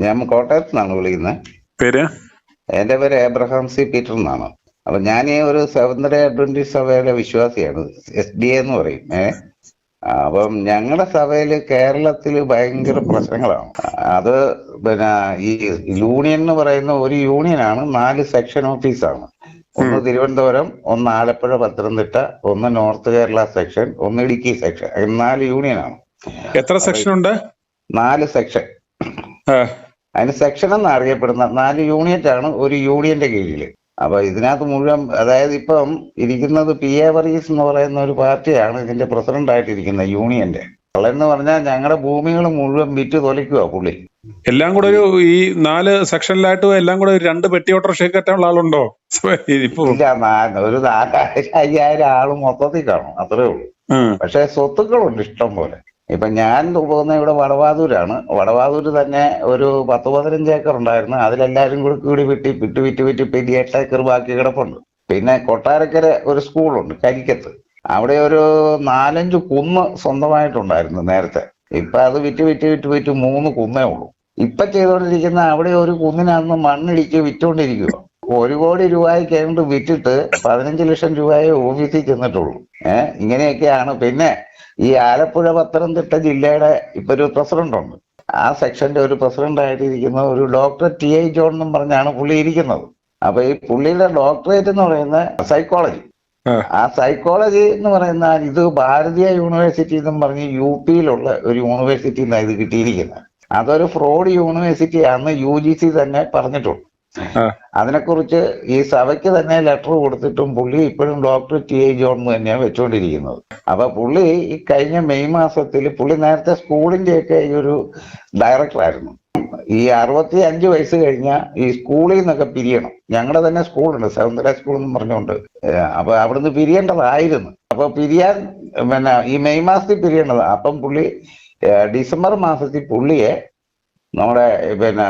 ഞാൻ കോട്ടയത്ത് നിന്നാണ് വിളിക്കുന്നത്. പേര്? എന്റെ പേര് എബ്രഹാം സി പീറ്റർ എന്നാണ്. അപ്പൊ ഞാൻ ഈ ഒരു സെവന്തര അഡ്വന്റീസ് സഭയിലെ വിശ്വാസിയാണ് എസ് ഡി എ എന്ന് പറയും. ഏഹ് അപ്പം ഞങ്ങളുടെ സഭയിൽ കേരളത്തിൽ ഭയങ്കര പ്രശ്നങ്ങളാണ്. അത് പിന്നെ ഈ യൂണിയൻ എന്ന് പറയുന്ന ഒരു യൂണിയനാണ് നാല് സെക്ഷൻ ഓഫീസാണ്. ഒന്ന് തിരുവനന്തപുരം ഒന്ന് ആലപ്പുഴ പത്തനംതിട്ട ഒന്ന് നോർത്ത് കേരള സെക്ഷൻ ഒന്ന് ഇടുക്കി സെക്ഷൻ. നാല് യൂണിയനാണ്. എത്ര സെക്ഷൻ ഉണ്ട് നാല് സെക്ഷൻ. അതിന് സെക്ഷൻ എന്ന് അറിയപ്പെടുന്ന നാല് യൂണിറ്റ് ആണ് ഒരു യൂണിയന്റെ കീഴിൽ അപ്പൊ ഇതിനകത്ത് മുഴുവൻ അതായത് ഇപ്പം ഇരിക്കുന്നത് പി എ വർഗീസ് എന്ന് പറയുന്ന ഒരു പാർട്ടിയാണ് ഇതിന്റെ പ്രസിഡന്റ് ആയിട്ട് ഇരിക്കുന്നത് യൂണിയന്റെ എന്ന് പറഞ്ഞാൽ ഞങ്ങളുടെ ഭൂമികൾ മുഴുവൻ വിറ്റ് തൊലിക്കുക പുള്ളി. എല്ലാം കൂടെ ഒരു ഈ നാല് സെക്ഷനിലായിട്ട് എല്ലാം കൂടെ ഒരു രണ്ട് പെട്ടി ഓട്ടോറിക്ഷ കയറ്റാനുള്ള ആളുണ്ടോ? ഇപ്പൊ ഇല്ല ഒരു നാലായിരം അയ്യായിരം ആൾ മൊത്തത്തിൽ കാണും അത്രേ ഉള്ളൂ. പക്ഷെ സ്വത്തുക്കളുണ്ട് ഇഷ്ടം പോലെ. ഇപ്പൊ ഞാൻ പോകുന്ന ഇവിടെ വടവാതൂരാണ്. വടവാതൂര് തന്നെ ഒരു പത്ത് പതിനഞ്ച് ഏക്കർ ഉണ്ടായിരുന്നു. അതിലെല്ലാരും കൂടി കൂടി വിട്ടി വിട്ട് വിറ്റ് വിറ്റ് പിന്നെ എട്ട് ഏക്കർ ബാക്കി കിടപ്പുണ്ട്. പിന്നെ കൊട്ടാരക്കര ഒരു സ്കൂളുണ്ട് കരിക്കത്ത്. അവിടെ ഒരു നാലഞ്ച് കുന്ന് സ്വന്തമായിട്ടുണ്ടായിരുന്നു നേരത്തെ. ഇപ്പൊ അത് വിറ്റ് വിറ്റ് വിറ്റ് വിറ്റ് മൂന്ന് കുന്നേ ഉള്ളൂ. ഇപ്പൊ ചെയ്തുകൊണ്ടിരിക്കുന്ന അവിടെ ഒരു കുന്നിനകത്ത് മണ്ണിടിച്ച് വിറ്റുകൊണ്ടിരിക്കുക ഒരു കോടി രൂപയ്ക്ക് കൊണ്ട് വിറ്റിട്ട് പതിനഞ്ച് ലക്ഷം രൂപയെ ഓഫീസിൽ ചെന്നിട്ടുള്ളൂ. ഏഹ് ഇങ്ങനെയൊക്കെയാണ്. പിന്നെ ഈ ആലപ്പുഴ പത്തനംതിട്ട ജില്ലയുടെ ഇപ്പൊ ഒരു പ്രസിഡന്റ് ഉണ്ട്. ആ സെക്ഷന്റെ ഒരു പ്രസിഡന്റ് ആയിട്ടിരിക്കുന്ന ഒരു ഡോക്ടർ ടി ഐ ജോൺ എന്നും പറഞ്ഞാണ് പുള്ളി ഇരിക്കുന്നത്. അപ്പൊ ഈ പുള്ളിയുടെ ഡോക്ടറേറ്റ് എന്ന് പറയുന്ന സൈക്കോളജി. ആ. സൈക്കോളജി എന്ന് പറയുന്ന ഇത് ഭാരതീയ യൂണിവേഴ്സിറ്റി എന്നും പറഞ്ഞ് യു പിയിലുള്ള ഒരു യൂണിവേഴ്സിറ്റി നിന്നാണ് ഇത് കിട്ടിയിരിക്കുന്നത്. അതൊരു ഫ്രോഡ് യൂണിവേഴ്സിറ്റി ആണെന്ന് യു ജി സി തന്നെ പറഞ്ഞിട്ടുണ്ട്. അതിനെക്കുറിച്ച് ഈ സഭയ്ക്ക് തന്നെ ലെറ്റർ കൊടുത്തിട്ടും പുള്ളി ഇപ്പോഴും ഡോക്ടർ ടി ഐ ജോൺ തന്നെയാണ് വെച്ചുകൊണ്ടിരിക്കുന്നത് അപ്പൊ പുള്ളി ഈ കഴിഞ്ഞ മെയ് മാസത്തിൽ പുള്ളി നേരത്തെ സ്കൂളിന്റെ ഒക്കെ ഈ ഒരു ഡയറക്ടറായിരുന്നു ഈ അറുപത്തി അഞ്ച് വയസ്സ് കഴിഞ്ഞ ഈ സ്കൂളിൽ നിന്നൊക്കെ പിരിയണം. ഞങ്ങളുടെ തന്നെ സ്കൂളുണ്ട് സൗന്ദര്യ സ്കൂൾ എന്ന് പറഞ്ഞുകൊണ്ട് അപ്പൊ അവിടുന്ന് പിരിയേണ്ടതായിരുന്നു. അപ്പൊ പിരിയാൻ പിന്നെ ഈ മെയ് മാസത്തിൽ പിരിയേണ്ടത്. അപ്പം പുള്ളി ഡിസംബർ മാസത്തിൽ പുള്ളിയെ നമ്മുടെ പിന്നെ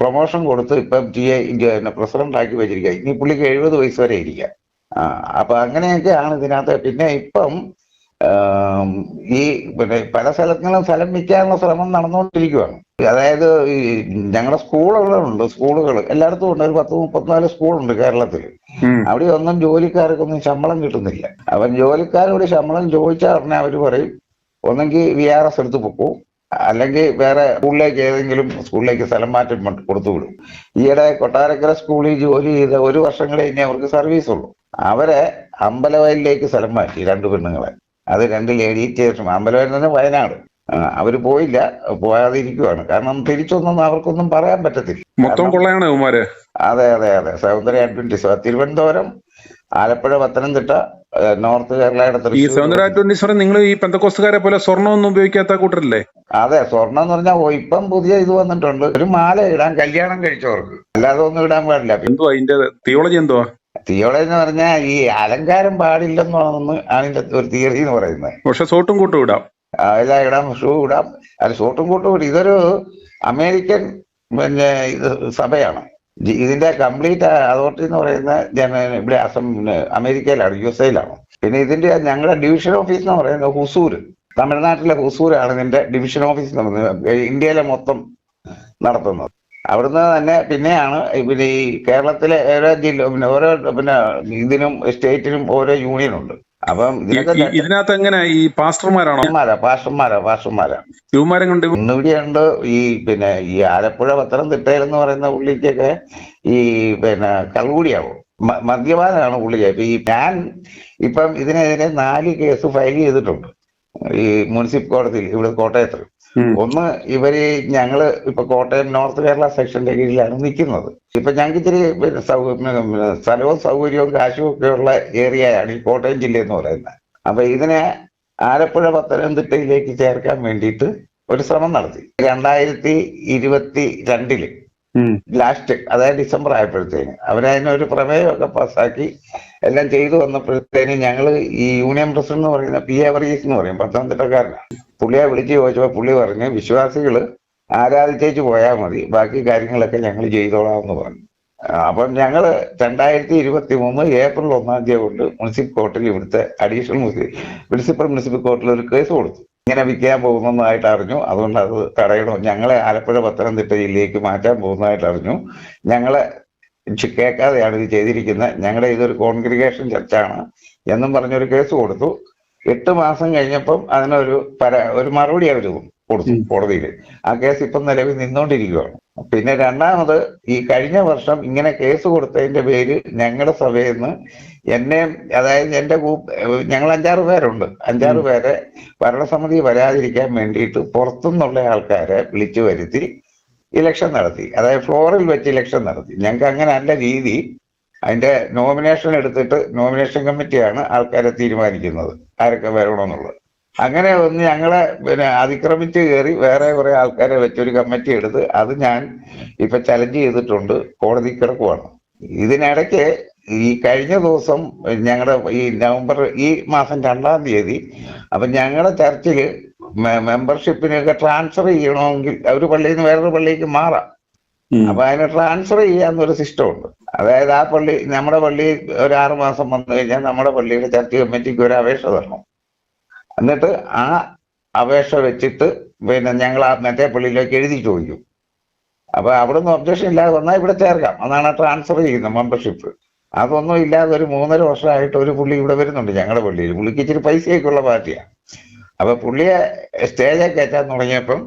പ്രൊമോഷൻ കൊടുത്ത് ഇപ്പം ടി എ പിന്നെ പ്രസിഡന്റ് ആക്കി വെച്ചിരിക്കുക ഇനി പുള്ളിക്ക് എഴുപത് വയസ്സ് വരെ ഇരിക്കുക ആ അപ്പൊ അങ്ങനെയൊക്കെയാണ് ഇതിനകത്ത്. പിന്നെ ഇപ്പം ഈ പിന്നെ പല സ്ഥലങ്ങളും സ്ഥലം വിൽക്കാനുള്ള ശ്രമം നടന്നുകൊണ്ടിരിക്കുകയാണ് അതായത് ഈ ഞങ്ങളുടെ സ്കൂളുകളുണ്ട് സ്കൂളുകൾ എല്ലായിടത്തും ഉണ്ട്. ഒരു പത്ത് മുപ്പത്തിനാല് സ്കൂളുണ്ട് കേരളത്തിൽ അവിടെ ഒന്നും ജോലിക്കാർക്കൊന്നും ശമ്പളം കിട്ടുന്നില്ല. അവൻ ജോലിക്കാരോട് ശമ്പളം ചോദിച്ചാൽ ഉടനെ അവർ പറയും ഒന്നെങ്കിൽ വി ആർ എസ് എടുത്ത് പൊക്കും. അല്ലെങ്കിൽ വേറെ സ്കൂളിലേക്ക് ഏതെങ്കിലും സ്കൂളിലേക്ക് സ്ഥലം മാറ്റം കൊടുത്തു വിടും. ഈയിടെ കൊട്ടാരക്കര സ്കൂളിൽ ജോലി ചെയ്ത ഒരു വർഷം കഴിഞ്ഞേ ഇനി അവർക്ക് സർവീസ് ഉള്ളൂ. അവരെ അമ്പലവയലിലേക്ക് സ്ഥലം മാറ്റി രണ്ട് പെണ്ണുങ്ങളെ. അത് രണ്ട് ലേഡി ടീച്ചേഴ്സും അമ്പലവയലിൽ തന്നെ വയനാട്. അവർ പോയില്ല പോയാതിരിക്കുവാണ്. കാരണം തിരിച്ചൊന്നും അവർക്കൊന്നും പറയാൻ പറ്റത്തില്ല. മൊത്തം കൊള്ളയാണ് അതെ അതെ അതെ. സൗന്ദര്യ അഡ്വന്റിസ് തിരുവനന്തപുരം ആലപ്പുഴ പത്തനംതിട്ട നോർത്ത് കേരളയുടെ ഈ ട്വന്റി നിങ്ങൾ ഈ പെന്തക്കോസ്തുകാരെ പോലെ സ്വർണമൊന്നും ഉപയോഗിക്കാത്ത കൂട്ടരല്ലേ? അതെ സ്വർണം എന്ന് പറഞ്ഞാൽ ഇപ്പം പുതിയ ഇത് വന്നിട്ടുണ്ട്. ഒരു മാല ഇടാൻ കല്യാണം കഴിച്ചവർക്ക്. അല്ലാതെ ഒന്നും ഇടാൻ പാടില്ല. എന്തുവാ അതിന്റെ തിയോളജി എന്തുവാ? തിയോളജി എന്ന് പറഞ്ഞാൽ ഈ അലങ്കാരം പാടില്ലെന്നാണെന്ന് അതിന്റെ ഒരു തിയറി എന്ന് പറയുന്നത്. പക്ഷെ സോട്ടും കൂട്ടും ഇടാം. എല്ലാം ഇടാം ഷൂ ഇടാം. അത് സോട്ടും കൂട്ടും ഇതൊരു അമേരിക്കൻ പിന്നെ ഇത് സഭയാണ്. ഇതിന്റെ കംപ്ലീറ്റ് അതോറിറ്റി എന്ന് പറയുന്ന ഇവിടെ അസം അമേരിക്കയിലാണ് യു എസ് എയിലാണ്. പിന്നെ ഇതിന്റെ ഞങ്ങളുടെ ഡിവിഷൻ ഓഫീസ് എന്ന് പറയുന്നത് ഹുസൂർ തമിഴ്നാട്ടിലെ ഹുസൂരാണ് ഇതിന്റെ ഡിവിഷൻ ഓഫീസ് എന്ന് പറയുന്നത് ഇന്ത്യയിലെ മൊത്തം നടത്തുന്നത്. അവിടുന്ന് തന്നെ പിന്നെയാണ് പിന്നെ ഈ കേരളത്തിലെ ഓരോ ജില്ല പിന്നെ ഓരോ പിന്നെ ഇതിനും സ്റ്റേറ്റിനും ഓരോ യൂണിയൻ ഉണ്ട് അപ്പം ഇതിനകത്ത് എങ്ങനെ? ഈ പാസ്റ്റർമാരാണോ? പാസ്റ്റർമാരാ പാസ്റ്റർമാരാ യുവമാരും കൊണ്ട് ഈ പിന്നെ ഈ ആലപ്പുഴ പത്തനംതിട്ടയിൽ എന്ന് പറയുന്ന പുള്ളിക്കൊക്കെ ഈ പിന്നെ കള്ളുകൂടിയാവും. മദ്യപാനാണ് പുള്ളി ഇപ്പൊ ഈ ഞാൻ ഇപ്പം ഇതിനെതിരെ നാല് കേസ് ഫയൽ ചെയ്തിട്ടുണ്ട്. ഈ മുനിസിപ്പൽ കോടതിയിൽ ഇവിടെ കോട്ടയത്ത്. ഒന്ന് ഇവർ ഞങ്ങൾ ഇപ്പൊ കോട്ടയം നോർത്ത് കേരള സെക്ഷന്റെ കീഴിലാണ് നിൽക്കുന്നത് ഇപ്പൊ ഞങ്ങൾക്ക് ഇത്തിരി സ്ഥലവും സൗകര്യവും കാശും ഒക്കെ ഉള്ള ഏരിയയാണ് ഈ കോട്ടയം ജില്ല എന്ന് പറയുന്നത്. അപ്പൊ ഇതിനെ ആലപ്പുഴ പത്തനംതിട്ടയിലേക്ക് ചേർക്കാൻ വേണ്ടിയിട്ട് ഒരു ശ്രമം നടത്തി. രണ്ടായിരത്തി ഇരുപത്തി രണ്ടിൽ ലാസ്റ്റ് അതായത് ഡിസംബർ ആയപ്പോഴത്തേന് അവരതിനൊരു പ്രമേയമൊക്കെ പാസ്സാക്കി എല്ലാം ചെയ്തു വന്നപ്പോഴത്തേന് ഞങ്ങൾ ഈ യൂണിയൻ പ്രസിഡന്റ് എന്ന് പറയുന്ന പി എ വർഗീസ് എന്ന് പറയും പത്തനംതിട്ടക്കാരനാണ് പുള്ളിയെ വിളിച്ച് ചോദിച്ചപ്പോൾ പുള്ളി പറഞ്ഞ് വിശ്വാസികൾ ആരാധിച്ചേച്ച് പോയാൽ മതി ബാക്കി കാര്യങ്ങളൊക്കെ ഞങ്ങൾ ചെയ്തോളാം എന്ന് പറഞ്ഞു അപ്പം ഞങ്ങൾ രണ്ടായിരത്തി ഇരുപത്തി മൂന്ന് ഏപ്രിൽ ഒന്നാം തീയതി കൊണ്ട് മുനിസിപ്പൽ കോർട്ടിൽ ഇവിടുത്തെ അഡീഷണൽ മുനിസിപ്പൽ മുനിസിപ്പൽ കോർട്ടിൽ ഒരു കേസ് കൊടുത്തു. ഇങ്ങനെ വിൽക്കാൻ പോകുന്നതായിട്ട് അറിഞ്ഞു. അതുകൊണ്ട് അത് തടയണം? ഞങ്ങളെ ആലപ്പുഴ പത്തനംതിട്ട ജില്ലയിലേക്ക് മാറ്റാൻ പോകുന്നതായിട്ട് അറിഞ്ഞു. ഞങ്ങളെ കേൾക്കാതെയാണ് ഇത് ചെയ്തിരിക്കുന്നത്. ഞങ്ങളുടെ ഇതൊരു കോൺഗ്രിഗേഷൻ ചർച്ചാണ്. എന്നും പറഞ്ഞൊരു കേസ് കൊടുത്തു. എട്ട് മാസം കഴിഞ്ഞപ്പം അതിനൊരു പര ഒരു മറുപടി അവർ കൊടുത്തു. കോടതിയിൽ ആ കേസ് ഇപ്പം നിലവിൽ നിന്നുകൊണ്ടിരിക്കുകയാണ് പിന്നെ രണ്ടാമത് ഈ കഴിഞ്ഞ വർഷം ഇങ്ങനെ കേസ് കൊടുത്തതിന്റെ പേര് ഞങ്ങളുടെ സഭയിൽ നിന്ന് എന്നെ അതായത് എന്റെ ഞങ്ങൾ അഞ്ചാറ് പേരുണ്ട്. അഞ്ചാറ് പേരെ ഭരണസമിതി വരാതിരിക്കാൻ വേണ്ടിയിട്ട് പുറത്തുനിന്നുള്ള ആൾക്കാരെ വിളിച്ചു വരുത്തി ഇലക്ഷൻ നടത്തി. അതായത് ഫ്ലോറിൽ വെച്ച് ഇലക്ഷൻ നടത്തി. ഞങ്ങൾക്ക് അങ്ങനെ അല്ല രീതി. അതിന്റെ നോമിനേഷൻ എടുത്തിട്ട് നോമിനേഷൻ കമ്മിറ്റിയാണ് ആൾക്കാരെ തീരുമാനിക്കുന്നത്. ആരൊക്കെ വരണമെന്നുള്ളത്. അങ്ങനെ ഒന്ന് ഞങ്ങളെ പിന്നെ അതിക്രമിച്ച് കയറി വേറെ കുറെ ആൾക്കാരെ വെച്ചൊരു കമ്മിറ്റി എടുത്ത് അത് ഞാൻ ഇപ്പൊ ചലഞ്ച് ചെയ്തിട്ടുണ്ട്. കോടതി കിടക്കുവാണ്. ഇതിനിടയ്ക്ക് ഈ കഴിഞ്ഞ ദിവസം ഞങ്ങളുടെ ഈ നവംബർ ഈ മാസം രണ്ടാം തീയതി അപ്പൊ ഞങ്ങളുടെ ചർച്ചിൽ മെമ്പർഷിപ്പിനൊക്കെ ട്രാൻസ്ഫർ ചെയ്യണമെങ്കിൽ ഒരു പള്ളിയിൽ നിന്ന് വേറൊരു പള്ളിക്ക് മാറാം. അപ്പൊ അതിന് ട്രാൻസ്ഫർ ചെയ്യാന്നൊരു സിസ്റ്റം ഉണ്ട് അതായത് ആ പള്ളി നമ്മുടെ പള്ളി ഒരു ആറു മാസം വന്നു കഴിഞ്ഞാൽ നമ്മുടെ പള്ളിയുടെ ചർച്ച് കമ്മിറ്റിക്ക് ഒരു അപേക്ഷ തരണം. എന്നിട്ട് ആ അപേക്ഷ വെച്ചിട്ട് പിന്നെ ഞങ്ങൾ ആ മറ്റേ പള്ളിയിലേക്ക് എഴുതി ചോദിക്കും അപ്പൊ അവിടെ നിന്ന് ഒബ്ജക്ഷൻ ഇല്ലാതെ വന്നാൽ ഇവിടെ ചേർക്കാം. അതാണ് ട്രാൻസ്ഫർ ചെയ്യുന്നത് മെമ്പർഷിപ്പ്. അതൊന്നും ഇല്ലാതെ ഒരു മൂന്നര വർഷമായിട്ട് ഒരു പുള്ളി ഇവിടെ വരുന്നുണ്ട് ഞങ്ങളുടെ പള്ളിയിൽ. പുള്ളിക്ക് ഇച്ചിരി പൈസയൊക്കെ ഉള്ള പാർട്ടിയാണ് അപ്പൊ പുള്ളിയെ സ്റ്റേജിൽ കയറ്റാൻ തുടങ്ങിയപ്പം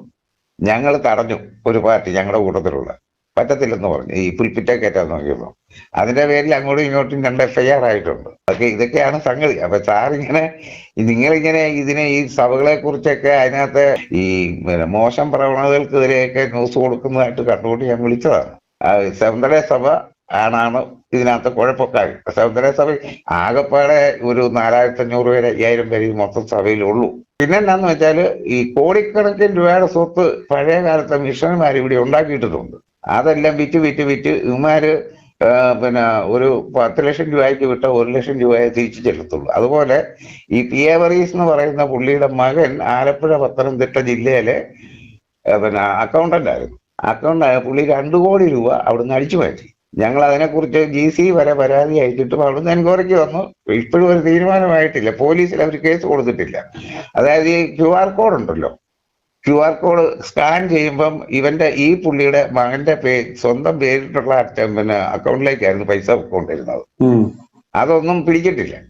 ഞങ്ങൾ തടഞ്ഞു ഒരു പാർട്ടി ഞങ്ങളുടെ കൂട്ടത്തിലുള്ള. പറ്റത്തില്ലെന്ന് പറഞ്ഞു. ഈ പുൽപ്പിറ്റ കയറ്റാൻ നോക്കിയപ്പോൾ അതിന്റെ പേരിൽ അങ്ങോട്ടും ഇങ്ങോട്ടും രണ്ട് എഫ് ഐ ആർ ആയിട്ടുണ്ട്. അതൊക്കെ ഇതൊക്കെയാണ് സംഗതി. അപ്പൊ സാറിങ്ങനെ നിങ്ങളിങ്ങനെ ഇതിനെ ഈ സഭകളെ കുറിച്ചൊക്കെ അതിനകത്ത് ഈ മോശം പ്രവണതകൾക്കെതിരെയൊക്കെ ന്യൂസ് കൊടുക്കുന്നതായിട്ട് കണ്ടുകൊണ്ട് ഞാൻ വിളിച്ചതാണ്. ആ സെവന്തല സഭ ആണാണ് ഇതിനകത്ത് കുഴപ്പക്കാർ സൗന്ദര്യ സഭയിൽ ആകെപ്പാടെ ഒരു നാലായിരത്തി അഞ്ഞൂറ് പേര് അയ്യായിരം പേര് ഈ മൊത്തം സഭയിലുള്ളൂ. പിന്നെ എന്താന്ന് വെച്ചാൽ ഈ കോടിക്കണക്കിന് രൂപയുടെ സ്വത്ത് പഴയ കാലത്തെ മിഷണന്മാർ ഇവിടെ ഉണ്ടാക്കിയിട്ടുണ്ട് അതെല്ലാം വിറ്റ് വിറ്റ് വിറ്റ് ഇമാര് പിന്നെ ഒരു പത്ത് ലക്ഷം രൂപയ്ക്ക് വിട്ട ഒരു ലക്ഷം രൂപയെ തിരിച്ചു ചെലുത്തുള്ളൂ അതുപോലെ ഈ പിയവറീസ് എന്ന് പറയുന്ന പുള്ളിയുടെ മകൻ ആലപ്പുഴ പത്തനംതിട്ട ജില്ലയിലെ പിന്നെ അക്കൗണ്ടന്റ് ആയിരുന്നു അക്കൗണ്ട് പുള്ളി രണ്ടു കോടി രൂപ അവിടുന്ന് അടിച്ചു മാറ്റി. ഞങ്ങൾ അതിനെക്കുറിച്ച് ജി സി വരെ പരാതി അയച്ചിട്ടും അവിടുന്ന് എൻക്വയറിക്ക് വന്നു. ഇപ്പോഴും ഒരു തീരുമാനമായിട്ടില്ല. പോലീസിൽ അവർ കേസ് കൊടുത്തിട്ടില്ല. അതായത് ഈ ക്യു ആർ കോഡ് ഉണ്ടല്ലോ. ക്യു ആർ കോഡ് സ്കാൻ ചെയ്യുമ്പം ഇവന്റെ ഈ പുള്ളിയുടെ മകന്റെ പേ സ്വന്തം പേരിട്ടുള്ള അറ്റ- പിന്നെ അക്കൗണ്ടിലേക്കായിരുന്നു പൈസ കൊണ്ടിരുന്നത്. അതൊന്നും പിടിച്ചിട്ടില്ല.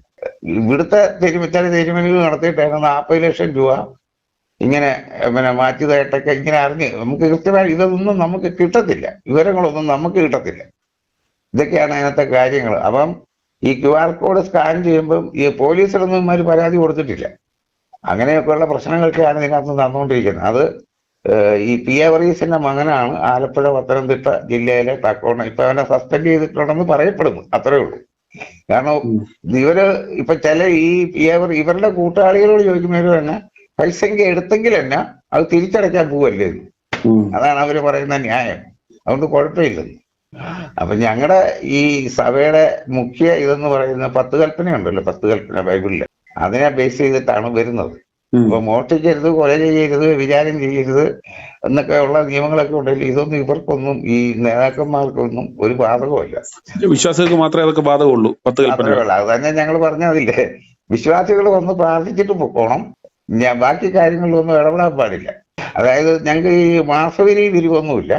ഇവിടുത്തെ തിരുമിച്ചാൽ തിരുമലികൾ നടത്തിയിട്ടായിരുന്നു നാൽപ്പത് ലക്ഷം രൂപ ഇങ്ങനെ പിന്നെ മാറ്റിയതായിട്ടൊക്കെ ഇങ്ങനെ അറിഞ്ഞ് നമുക്ക് കൃത്യമായി ഇതൊന്നും നമുക്ക് കിട്ടത്തില്ല. വിവരങ്ങളൊന്നും നമുക്ക് കിട്ടത്തില്ല. ഇതൊക്കെയാണ് അതിനകത്തെ കാര്യങ്ങൾ അപ്പം ഈ ക്യു ആർ കോഡ് സ്കാൻ ചെയ്യുമ്പം ഈ പോലീസിലൊന്നും ഇമാര് പരാതി കൊടുത്തിട്ടില്ല. അങ്ങനെയൊക്കെയുള്ള പ്രശ്നങ്ങളൊക്കെയാണ് ഇതിനകത്ത് നടന്നുകൊണ്ടിരിക്കുന്നത്. അത് ഈ പി എ വറീസിന്റെ മകനാണ് ആലപ്പുഴ പത്തനംതിട്ട ജില്ലയിലെ തക്കോണ. ഇപ്പൊ അവനെ സസ്പെൻഡ് ചെയ്തിട്ടുണ്ടെന്ന് പറയപ്പെടുന്നു. അത്രേ ഉള്ളൂ. കാരണം. ഇവർ ഇപ്പൊ ചില ഈ പി എ വറി- ഇവരുടെ കൂട്ടാളികളോട് ചോദിക്കുന്നവര് തന്നെ പൈസ എടുത്തെങ്കിൽ തന്നെ അത് തിരിച്ചടയ്ക്കാൻ പോവല്ലേ? അതാണ് അവർ പറയുന്ന ന്യായം. അതുകൊണ്ട് കുഴപ്പമില്ലെന്ന് അപ്പൊ ഞങ്ങളുടെ ഈ സഭയുടെ മുഖ്യ ഇതെന്ന് പറയുന്ന പത്ത് കൽപ്പന ഉണ്ടല്ലോ പത്ത് കൽപ്പന ബൈബിളിൽ. അതിനെ ബേസ് ചെയ്തിട്ടാണ് വരുന്നത്. ഇപ്പൊ മോഷ്ടിക്കരുത് കൊല ചെയ്യരുത് വിചാരം ചെയ്യരുത് എന്നൊക്കെ ഉള്ള നിയമങ്ങളൊക്കെ ഉണ്ടെങ്കിൽ ഇതൊന്നും ഇവർക്കൊന്നും ഈ നേതാക്കന്മാർക്കൊന്നും ഒരു ബാധകമല്ല വിശ്വാസികൾക്ക് മാത്രമേ അതൊക്കെ ബാധകമുള്ളൂ പത്ത് കൽപ്പനകൾ അത് തന്നെ ഞങ്ങൾ പറഞ്ഞതില്ലേ. വിശ്വാസികൾ വന്ന് പ്രാർത്ഥിച്ചിട്ട് പോകണം ഞാൻ ബാക്കി കാര്യങ്ങളിലൊന്നും ഇടപെടാൻ പാടില്ല. അതായത് ഞങ്ങൾക്ക് ഈ മാസവിരി പിരിവൊന്നുമില്ല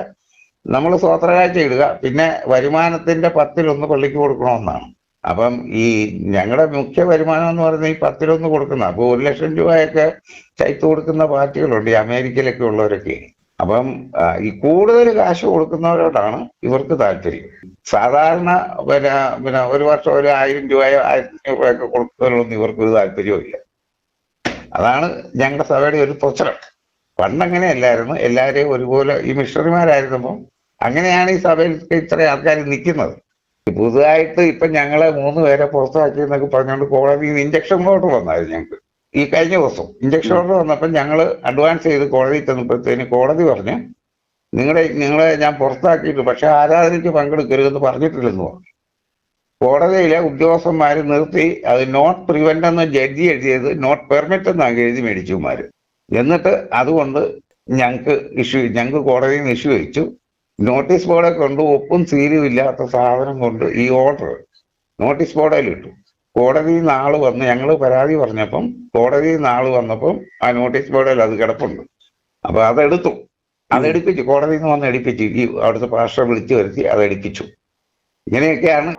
നമ്മൾ സ്വോത്രകാഴ്ച ഇടുക. പിന്നെ വരുമാനത്തിന്റെ പത്തിലൊന്ന് പള്ളിക്ക് കൊടുക്കണമെന്നാണ്. അപ്പം ഈ ഞങ്ങളുടെ മുഖ്യ വരുമാനം എന്ന് പറയുന്നത് ഈ പത്തിലൊന്ന് കൊടുക്കുന്ന അപ്പൊ ഒരു ലക്ഷം രൂപയൊക്കെ ചൈത്ത് കൊടുക്കുന്ന പാർട്ടികളുണ്ട് ഈ അമേരിക്കയിലൊക്കെ ഉള്ളവരൊക്കെ. അപ്പം ഈ കൂടുതൽ കാശ് കൊടുക്കുന്നവരോടാണ് ഇവർക്ക് താല്പര്യം. സാധാരണ പിന്നെ പിന്നെ ഒരു വർഷം ഒരു ആയിരം രൂപയോ ആയിരത്തി രൂപയൊക്കെ കൊടുക്കുന്നവരൊന്നും ഇവർക്ക് ഒരു ഇല്ല അതാണ് ഞങ്ങളുടെ സഭയുടെ ഒരു പ്രശ്നം. പണ്ടങ്ങനെയല്ലായിരുന്നു. എല്ലാവരെയും ഒരുപോലെ ഈ മിഷണറിമാരായിരുന്നപ്പം അങ്ങനെയാണ് ഈ സഭയിൽ ഇത്ര ആൾക്കാർ നിൽക്കുന്നത്. പുതുതായിട്ട് ഇപ്പൊ ഞങ്ങളെ മൂന്ന് പേരെ പുറത്താക്കി എന്നൊക്കെ പറഞ്ഞുകൊണ്ട് കോടതിയിൽ ഇഞ്ചക്ഷൻ ഓർഡർ വന്നായിരുന്നു ഞങ്ങൾക്ക്. ഈ കഴിഞ്ഞ ദിവസം ഇഞ്ചക്ഷൻ ഓർഡർ വന്നപ്പോൾ ഞങ്ങൾ അഡ്വാൻസ് ചെയ്ത് കോടതിയിൽ ചെന്നപ്പോഴത്തേന് കോടതി പറഞ്ഞ് നിങ്ങളെ നിങ്ങളെ ഞാൻ പുറത്താക്കിയിട്ട് പക്ഷെ ആരാധനയ്ക്ക് പങ്കെടുക്കരുതെന്ന് പറഞ്ഞിട്ടില്ലെന്ന് പറഞ്ഞു. കോടതിയിലെ ഉദ്യോഗസ്ഥന്മാർ നിർത്തി അത് നോട്ട് പ്രിവെന്റ് എന്ന് ജഡ്ജി എഴുതിയത് നോട്ട് പെർമിറ്റ് എന്നാണ് എഴുതി മേടിച്ചുമാര് എന്നിട്ട് അതുകൊണ്ട് ഞങ്ങൾക്ക് ഇഷ്യൂ ഞങ്ങൾക്ക് കോടതിയിൽ നിന്ന് ഇഷ്യൂ വെച്ചു. നോട്ടീസ് ബോർഡെ കൊണ്ട് ഒപ്പും സീലും ഇല്ലാത്ത സാധനം കൊണ്ട് ഈ ഓർഡർ നോട്ടീസ് ബോർഡിൽ ഇട്ടു. കോടതി നാൾ വന്ന് ഞങ്ങൾ പരാതി പറഞ്ഞപ്പം കോടതി നാൾ വന്നപ്പം ആ നോട്ടീസ് ബോർഡിൽ അത് കിടപ്പുണ്ട്. അപ്പൊ അതെടുത്തു. അതെടുപ്പിച്ചു കോടതിയിൽ നിന്ന് വന്ന് എടുപ്പിച്ചു ഈ അവിടുത്തെ പാസ്റ്റർ വിളിച്ചു വരുത്തി അത് എടുപ്പിച്ചു. ഇങ്ങനെയൊക്കെയാണ്